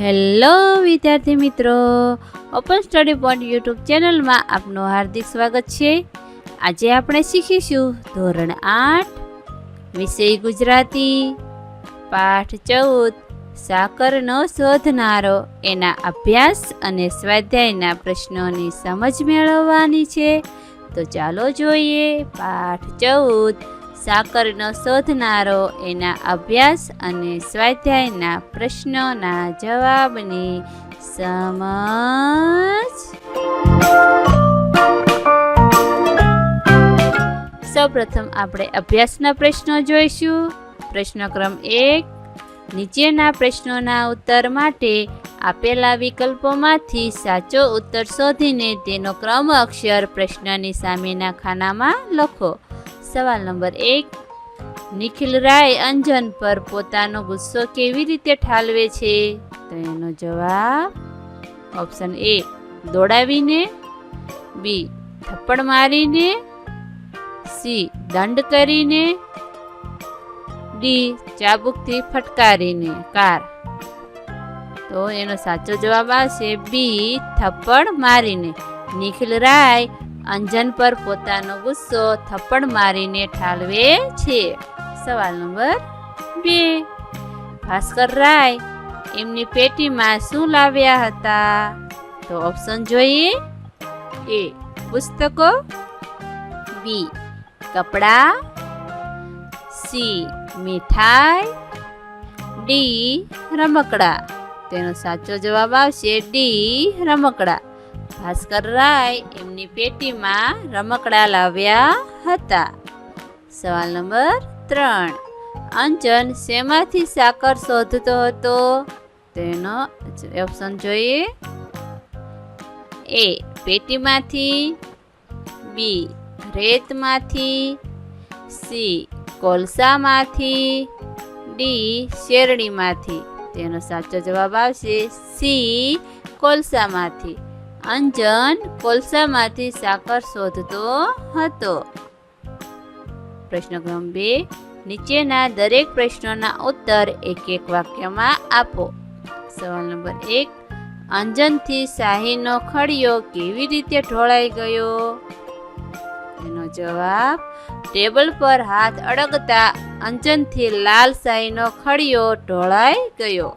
Hello વિદ્યાર્થી મિત્રો open study point YouTube ચેનલમાં આપનું હાર્દિક સ્વાગત છે. આજે આપણે શીખીશું ધોરણ આઠ, વિષય ગુજરાતી, પાઠ ચૌદ, સાકરનો શોધનારો. એના અભ્યાસ અને સ્વાધ્યાયના પ્રશ્નોની સમજ મેળવવાની છે. તો ચાલો જોઈએ પાઠ ચૌદ. સાકરનો શોધનારો એના અભ્યાસ અને સ્વાધ્યાયના પ્રશ્નોના જવાબની સમજ. સૌપ્રથમ આપણે અભ્યાસના પ્રશ્નો જોઈશું. પ્રશ્ન ક્રમ એક, નીચેના પ્રશ્નોના ઉત્તર માટે આપેલા વિકલ્પોમાંથી સાચો ઉત્તર શોધીને તેનો ક્રમ અક્ષર પ્રશ્નની સામેના ખાનામાં લખો. સવાલ નંબર એક, નિખિલ રાય અંજન પર પોતાનો ગુસ્સો કેવી રીતે ઠાલવે છે? તો એનો જવાબ ઓપ્શન એ, દોડાવીને, બી, થપ્પડ મારીને, સી, દંડ કરીને, ડી, ચાબુકથી ફટકારીને કાર. તો એનો સાચો જવાબ આવશે બી, થપ્પડ મારીને. નિખિલ રાય અંજન પર પોતાનો ગુસ્સો થપ્પડ મારીને ઠાલવે છે. સવાલ નંબર બે. ભાસ્કર રાય, એમની પેટીમાં શું લાવ્યા હતા? તો ઓપ્શન જોઈએ એ, પુસ્તકો. બી, કપડાં. સી, મીઠાઈ. ડી, રમકડા. તેનો સાચો જવાબ આવશે ડી, રમકડા. ભાસ્કર રાય એમની પેટીમાં રમકડા લાવ્યા હતા. સવાલ નંબર ત્રણ. અંજન શેમાંથી સાકર શોધતો હતો? તેનો ઓપ્શન જોઈએ. એ. પેટીમાંથી. બી. રેતમાંથી. સી. કોલસામાંથી. ડી. શેરડીમાંથી. તેનો સાચો જવાબ આવશે સી. કોલસામાંથી. અંજન કોલસામાંથી સાકર શોધતો હતો. પ્રશ્ન ક્રમ બે નીચેના દરેક પ્રશ્નોના ઉત્તર એક એક વાક્યમાં આપો. સવાલ નંબર એક, અંજનથી શાહીનો ખડિયો કેવી રીતે ઢોળાઈ ગયો? એનો જવાબ, ટેબલ પર હાથ અડગતા અંજનથી લાલ શાહીનો ખડિયો ઢોળાઈ ગયો.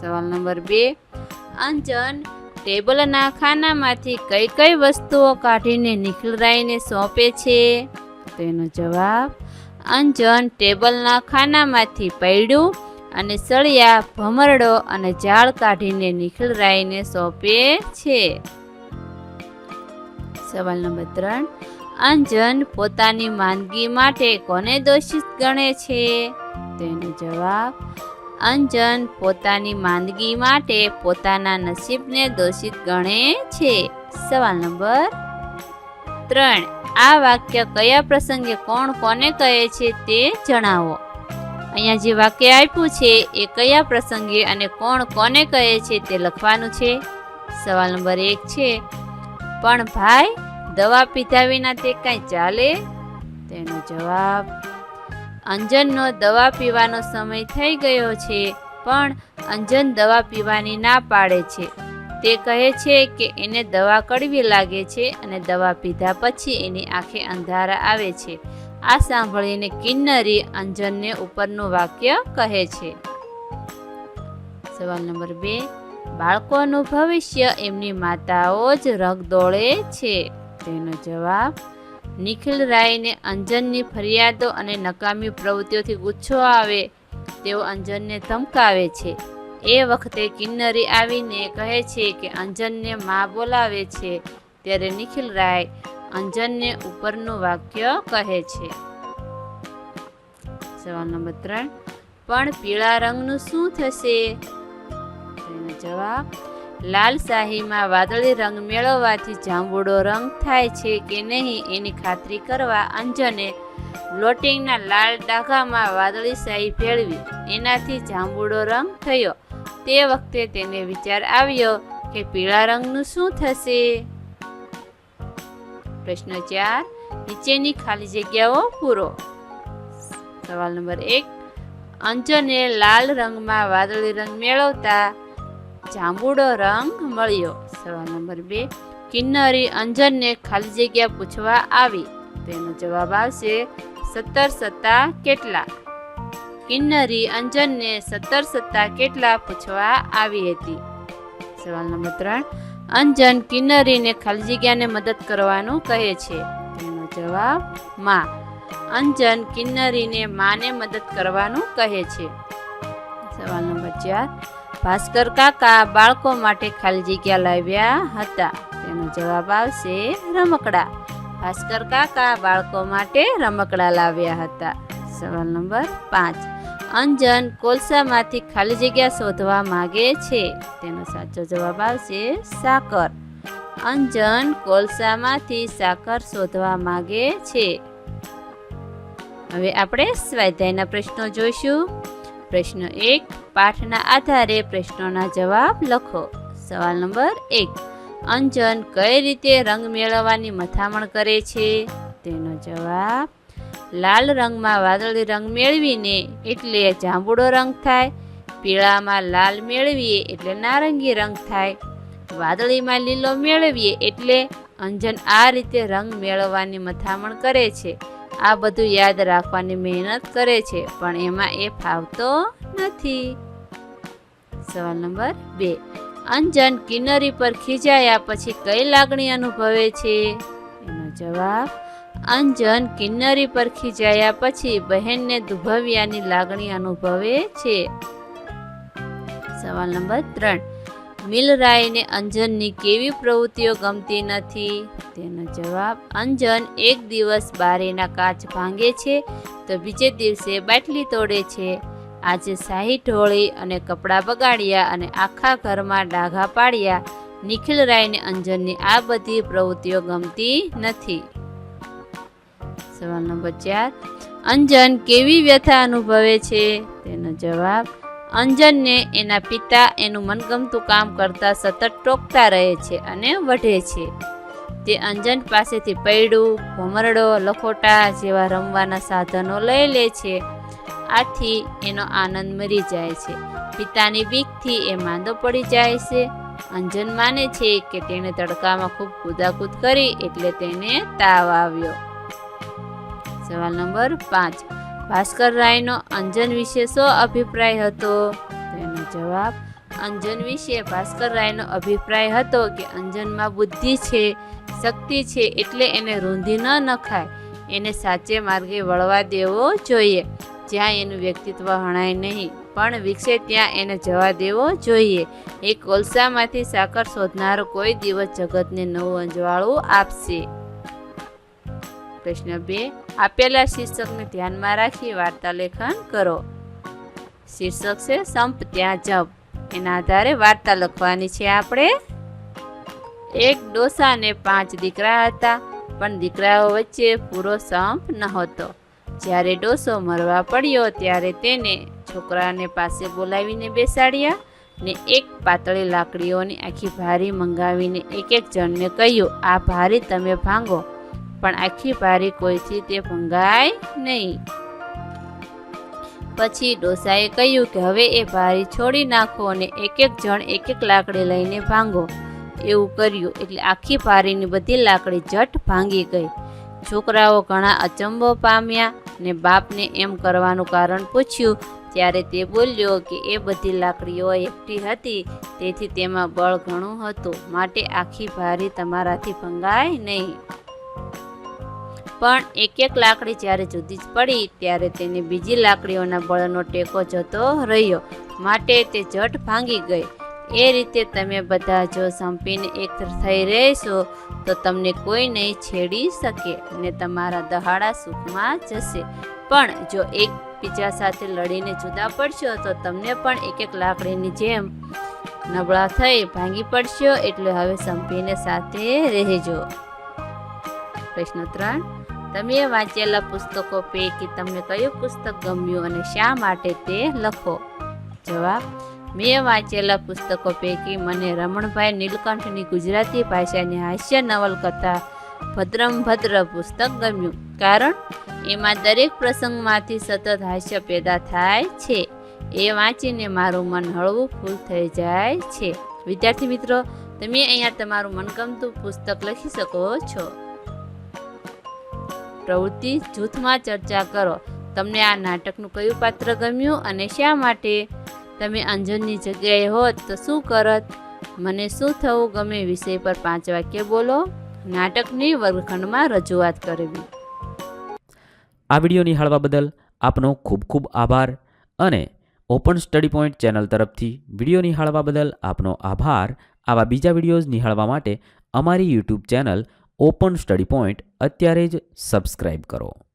સવાલ નંબર બે, અંજન ટેબલના ખાનામાંથી કઈ કઈ વસ્તુઓ કાઢીને નિખિલરાયને સોંપે છે? તેનો જવાબ, અંજન ટેબલના ખાનામાંથી પૈડું અને સળિયા, ભમરડો અને ઝાડ કાઢીને નિખિલરાયને સોંપે છે. સવાલ નંબર ત્રણ, અંજન પોતાની માંદગી માટે કોને દોષિત ગણે છે? તેનો જવાબ અંજન પોતાની માંદગી માટે પોતાના નસીબને દોષિત ગણે છે. સવાલ નંબર ત્રણ. આ વાક્ય કયા પ્રસંગે કોણ કોને કહે છે તે જણાવો. અહીંયા જે વાક્ય આપ્યું છે એ કયા પ્રસંગે અને કોણ કોને કહે છે તે લખવાનું છે. સવાલ નંબર એક છે, પણ ભાઈ, દવા પીધા વિના તે કાંઈ ચાલે? તેનો જવાબ અંજનનો દવા પીવાનો સમય થઈ ગયો છે, પણ અંજન દવા પીવાની ના પાડે છે. તે કહે છે કે એને દવા કડવી લાગે છે અને દવા પીધા પછી એની આંખે અંધારા આવે છે. આ સાંભળીને કિન્નરી અંજનને ઉપરનું વાક્ય કહે છે. સવાલ નંબર બે, બાળકોનું ભવિષ્ય એમની માતાઓ જ રગદોળે છે? તેનો જવાબ નિખિલ રાયને અંજનની ફરિયાદો અને નકામી પ્રવૃત્તિઓથી ગુચ્છો આવે, તેઓ અંજનને ધમકાવે છે. એ વખતે કિન્નરી આવીને કહે છે કે અંજનને માં બોલાવે છે, ત્યારે નિખિલ રાય અંજનને ઉપરનું વાક્ય કહે છે. સવાલ નંબર ત્રણ. પણ પીળા રંગનું શું થશે? જવાબ લાલ શાહીમાં વાદળી રંગ મેળવવાથી જાંબુડો રંગ થાય છે કે નહીં એની ખાતરી કરવા અંજને લોટિંગના લાલ ડાઘામાં વાદળી શાહી ભેળવી. એનાથી જાંબુડો રંગ થયો. તે વખતે તેને વિચાર આવ્યો કે પીળા રંગનું શું થશે? પ્રશ્ન ચાર, નીચેની ખાલી જગ્યાઓ પૂરો. સવાલ નંબર એક, અંજને લાલ રંગમાં વાદળી રંગ મેળવતા જાંબુડો રંગ મળ્યો. સવાલ નંબર બે. કિન્નરી અંજનને ખાલી જગ્યા પૂછવા આવી. તેનો જવાબ આવશે, સત્તર સત્તા કેટલા? કિન્નરી અંજનને સત્તર સત્તા કેટલા પૂછવા આવી હતી? સવાલ નંબર ત્રણ. અંજન કિન્નરીને ખાલી જગ્યાને મદદ કરવાનું કહે છે. તેનો જવાબ, માં. અંજન કિન્નરીને માને મદદ કરવાનું કહે છે. સવાલ નંબર ચાર. ભાસ્કર કાકા બાળકો માટે ખાલી જગ્યા લાવ્યા હતા. તેનો જવાબ આવશે રમકડા. ભાસ્કર કાકા બાળકો માટે રમકડા લાવ્યા હતા. સવાલ નંબર પાંચ. અંજન કોલસામાંથી ખાલી જગ્યા શોધવા માગે છે. તેનો સાચો જવાબ આવશે સાકર. અંજન કોલસામાંથી સાકર શોધવા માગે છે. હવે આપણે સ્વાધ્યાયના પ્રશ્નો જોઈશું. પ્રશ્ન એક પાઠના આધારે પ્રશ્નોના જવાબ લખો. સવાલ નંબર એક. અંજન કઈ રીતે રંગ મેળવવાની મથામણ કરે છે? તેનો જવાબ, લાલ રંગમાં વાદળી રંગ મેળવીને એટલે જાંબુડો રંગ થાય. પીળામાં લાલ મેળવીએ એટલે નારંગી રંગ થાય. વાદળીમાં લીલો મેળવીએ એટલે અંજન આ રીતે રંગ મેળવવાની મથામણ કરે છે. આ બધું યાદ રાખવાની મહેનત કરે છે, પણ એમાં એ ફાવતો નથી. સવાલ નંબર બે. અંજન કિન્નરી પર ખીજાયા પછી કઈ લાગણી અનુભવે છે? એનો જવાબ, અંજન કિન્નરી પર ખીજાયા પછી બહેનને દુભવ્યાની લાગણી અનુભવે છે. સવાલ નંબર ત્રણ. મિલરાયને અંજનની કેવી પ્રવૃત્તિઓ ગમતી નથી? તેનો જવાબ, અંજન એક દિવસ બારીના કાચ ભાંગે છે તો બીજે દિવસે બાટલી તોડે છે. આજે શાહી ઢોળી અને કપડાં બગાડ્યા અને આખા ઘરમાં ડાઘા પાડ્યા. નિખિલ રાયને અંજનની આ બધી પ્રવૃત્તિઓ ગમતી નથી. સવાલ નંબર ચાર, અંજન કેવી વ્યથા અનુભવે છે? તેનો જવાબ અંજનને એના પિતા એનું મનગમતું કામ કરતા સતત ટોકતા રહે છે અને વઢે છે. તે અંજન પાસેથી પૈડું, ભમરડો, લખોટા જેવા રમવાના સાધનો લઈ લે છે. આથી એનો આનંદ મરી જાય છે. પિતાની બીકથી એ માંદો પડી જાય છે. અંજન માને છે કે તેણે તડકામાં ખૂબ કૂદાકૂદ કરી એટલે તેને તાવ આવ્યો. સવાલ નંબર પાંચ. ભાસ્કર રાયનો અંજન વિશે શો અભિપ્રાય હતો? તેનો જવાબ, અંજન વિશે ભાસ્કર રાયનો અભિપ્રાય હતો કે અંજનમાં બુદ્ધિ છે, શક્તિ છે એટલે એને રૂંધી ન નખાય. એને સાચે માર્ગે વળવા દેવો જોઈએ. જ્યાં એનું વ્યક્તિત્વ હણાય નહીં, પણ વિકસે ત્યાં એને જવા દેવો જોઈએ. એ કોલસામાંથી સાકર શોધનારો કોઈ દિવસ જગતને નવું અંજવાળું આપશે. પ્રશ્ન બે આપેલા શીર્ષકને ધ્યાનમાં રાખી વાર્તા લેખન કરો. શીર્ષક છે, સંપ ત્યાં જપ. એના આધારે વાર્તા લખવાની છે આપણે. એક ડોસા ને પાંચ દીકરા હતા, પણ દીકરાઓ વચ્ચે પૂરો સંપ નહોતો જ્યારે ડોસો મરવા પડ્યો, ત્યારે તેને છોકરાને પાસે બોલાવીને બેસાડ્યા ને એક પાતળી લાકડીઓની આખી ભારી મંગાવીને એક એક જણને કહ્યું, આ ભારી તમે ભાંગો. પણ આખી ભારી કોઈથી તે ભંગાય નહીં. પછી ડોસાએ કહ્યું કે હવે એ ભારી છોડી નાખો અને એક એક જણ એક એક લાકડી લઈને ભાંગો. એવું કર્યું એટલે આખી ભારીની બધી લાકડી જટ ભાંગી ગઈ. છોકરાઓ ઘણા અચંબો પામ્યા ને બાપને એમ કરવાનું કારણ પૂછ્યું, ત્યારે તે બોલ્યો કે એ બધી લાકડીઓ એકઠી હતી, તેથી તેમાં બળ ઘણું હતું. માટે આખી ભારી તમારાથી ભંગાય નહીં. પણ એક એક લાકડી જ્યારે જુદી જ પડી, ત્યારે તેને બીજી લાકડીઓના બળનો ટેકો જતો રહ્યો. માટે તે જટ ભાંગી ગઈ. એ રીતે તમે બધા જો સંપીને એક થઈ રહેશો, તો તમને કોઈ નહીં છેડી શકે અને તમારા દહાડા સુખમાં જશે. પણ જો એક બીજા સાથે લડીને જુદા પડશો, તો તમને પણ એક એક લાકડીની જેમ નબળા થઈ ભાંગી પડશો. એટલે હવે સંપીને સાથે રહેજો. પ્રશ્ન ત્રણ. તમે વાંચેલા પુસ્તકો પૈકી તમને કયું પુસ્તક ગમ્યું અને શા માટે તે લખો? જવાબ, મેં વાંચેલા પુસ્તકો પૈકી મને રમણભાઈ નીલકંઠની ગુજરાતી ભાષાની હાસ્ય નવલકથા ભદ્રમ ભદ્ર પુસ્તક ગમ્યું. કારણ, એમાં દરેક પ્રસંગમાંથી સતત હાસ્ય પેદા થાય છે. એ વાંચીને મારું મન હળવું ફૂલ થઈ જાય છે. વિદ્યાર્થી મિત્રો, તમે અહીંયા તમારું મનગમતું પુસ્તક લખી શકો છો. પ્રવૃત્તિ જૂથમાં ચર્ચા કરો. તમને આ નાટકનું કયું પાત્ર ગમ્યું અને શા માટે? તમે અંજનની જગ્યાએ હોત તો શું કરત? મને શું થવું ગમે વિષય પર પાંચ વાક્ય બોલો. નાટકની વર્ગખંડમાં રજૂઆત કરવી. આ વીડિયો નિહાળવા બદલ આપનો ખૂબ ખૂબ આભાર અને ઓપન સ્ટડી પોઈન્ટ ચેનલ તરફથી વીડિયો નિહાળવા બદલ આપનો આભાર. આવા બીજા વિડીયોઝ નિહાળવા માટે અમારી YouTube channel open study point અત્યારે જ સબસ્ક્રાઇબ કરો.